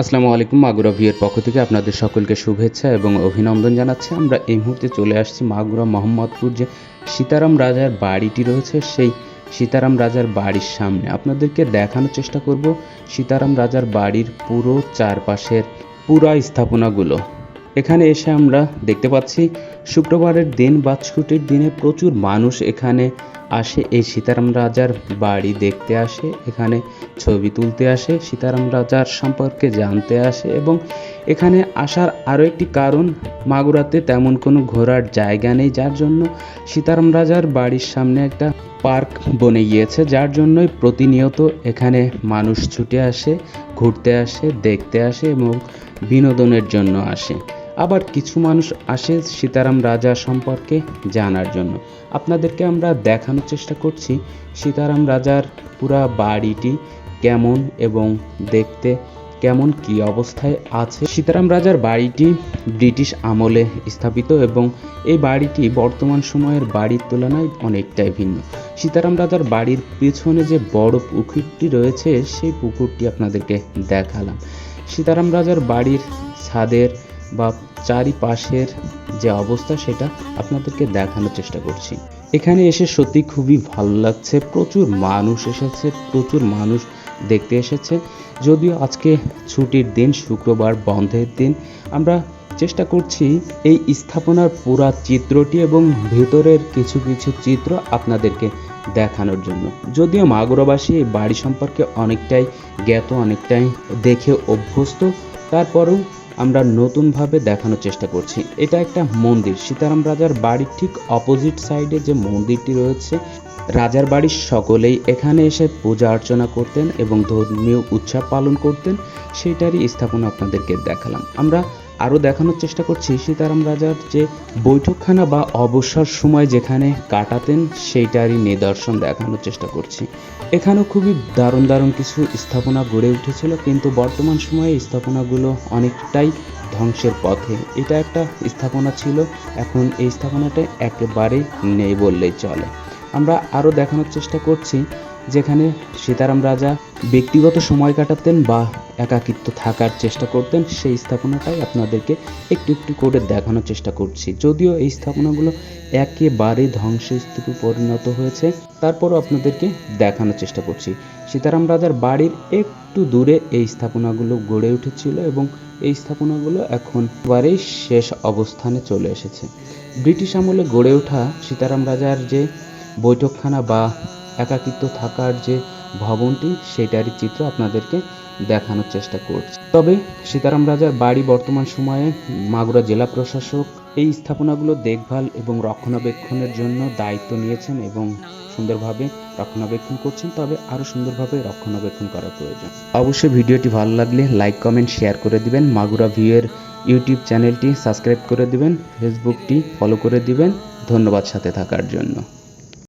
আসসালামু আলাইকুম, মাগুরা ভিয়ের পক্ষ থেকে আপনাদের সকলকে শুভেচ্ছা এবং অভিনন্দন জানাচ্ছি। আমরা এই মুহূর্তে চলে আসছি মাগুরা মোহাম্মদপুর যে সীতারাম রাজার বাড়িটি রয়েছে, সেই সীতারাম রাজার বাড়ির সামনে। আপনাদেরকে দেখানোর চেষ্টা করব সীতারাম রাজার বাড়ির পুরো চারপাশের পুরা স্থাপনাগুলো। এখানে এসে আমরা দেখতে পাচ্ছি, শুক্রবারের দিন বা ছুটির দিনে প্রচুর মানুষ এখানে আসে। এই সীতারাম রাজার বাড়ি দেখতে আসে, এখানে ছবি তুলতে আসে, সীতারাম রাজার সম্পর্কে জানতে আসে এবং এখানে আসার আরও একটি কারণ, মাগুরাতে তেমন কোনো ঘোরার জায়গা নেই, যার জন্য সীতারাম রাজার বাড়ির সামনে একটা পার্ক বনে গিয়েছে, যার জন্যই প্রতিনিয়ত এখানে মানুষ ছুটে আসে, ঘুরতে আসে, দেখতে আসে এবং বিনোদনের জন্য আসে। আবার কিছু মানুষ আসে সীতারাম রাজা সম্পর্কে জানার জন্য। আপনাদেরকে আমরা দেখানোর চেষ্টা করছি সীতারাম রাজার পুরা বাড়িটি কেমন এবং দেখতে কেমন, কি অবস্থায় আছে। সীতারাম রাজার বাড়িটি ব্রিটিশ আমলে স্থাপিত এবং এই বাড়িটি বর্তমান সময়ের বাড়ির তুলনায় অনেকটাই ভিন্ন। সীতারাম রাজার বাড়ির পেছনে যে বড় পুকুরটি রয়েছে, সেই পুকুরটি আপনাদেরকে দেখালাম। সীতারাম রাজার বাড়ির ছাদের বা চারিপাশের যে অবস্থা সেটা আপনাদেরকে দেখানোর চেষ্টা করছি। এখানে এসে সত্যি খুবই ভালো লাগছে। প্রচুর মানুষ এসেছে, প্রচুর মানুষ দেখতে এসেছে। যদিও আজকে ছুটির দিন, শুক্রবার বন্ধের দিন, আমরা চেষ্টা করছি এই স্থাপনার পুরা চিত্রটি এবং ভেতরের কিছু কিছু চিত্র আপনাদেরকে দেখানোর জন্য। যদিও মাগুরাবাসী এই বাড়ি সম্পর্কে অনেকটাই জ্ঞাত, অনেকটাই দেখে অভ্যস্ত, তারপরেও আমরা নতুনভাবে দেখানোর চেষ্টা করছি। এটা একটা মন্দির। সীতারাম রাজার বাড়ির ঠিক অপোজিট সাইডে যে মন্দিরটি রয়েছে রাজার বাড়ির সকলেই এখানে এসে পূজা অর্চনা করতেন এবং ধর্মীয় উৎসব পালন করতেন সেইটারই স্থাপনা আপনাদেরকে দেখালাম। আমরা আরও দেখানোর চেষ্টা করছি, সীতারাম রাজার যে বৈঠকখানা বা অবসর সময় যেখানে কাটাতেন, সেইটারই নিদর্শন দেখানোর চেষ্টা করছি। এখানেও খুবই দারুণ দারুণ কিছু স্থাপনা গড়ে উঠেছিল, কিন্তু বর্তমান সময়ে স্থাপনাগুলো অনেকটাই ধ্বংসের পথে। এটা একটা স্থাপনা ছিল, এখন এই স্থাপনাটা একেবারেই নেই বললেই চলে। আমরা আরও দেখানোর চেষ্টা করছি, যেখানে সীতারাম রাজা ব্যক্তিগত সময় কাটাতেন বা একাকিত্ব থাকার চেষ্টা করতেন, সেই স্থাপনাটাই আপনাদেরকে একটু একটু করে দেখানোর চেষ্টা করছি। যদিও এই স্থাপনাগুলো একেবারে ধ্বংসস্তূপে পরিণত হয়েছে, তারপরও আপনাদেরকে দেখানোর চেষ্টা করছি। সীতারাম রাজার বাড়ির একটু দূরে এই স্থাপনাগুলো গড়ে উঠেছিল এবং এই স্থাপনাগুলো এখন এবারেই শেষ অবস্থানে চলে এসেছে। ব্রিটিশ আমলে গড়ে ওঠা সীতারাম রাজার যে বৈঠকখানা বা একাকিত্ব থাকার যে ভবনটি, সেটারই চিত্র আপনাদেরকে দেখানোর চেষ্টা করছি। তবে সীতারাম রাজার বাড়ি বর্তমান সময়ে মাগুরা জেলা প্রশাসক এই স্থাপনাগুলো দেখভাল এবং রক্ষণাবেক্ষণের জন্য দায়িত্ব নিয়েছেন এবং সুন্দরভাবে রক্ষণাবেক্ষণ করছেন, তবে আরও সুন্দরভাবে রক্ষণাবেক্ষণ করা প্রয়োজন। অবশ্যই ভিডিওটি ভালো লাগলে লাইক, কমেন্ট, শেয়ার করে দিবেন। মাগুরা ভিউয়ের ইউটিউব চ্যানেলটি সাবস্ক্রাইব করে দিবেন। ফেসবুকটি ফলো করে দিবেন। ধন্যবাদ সাথে থাকার জন্য।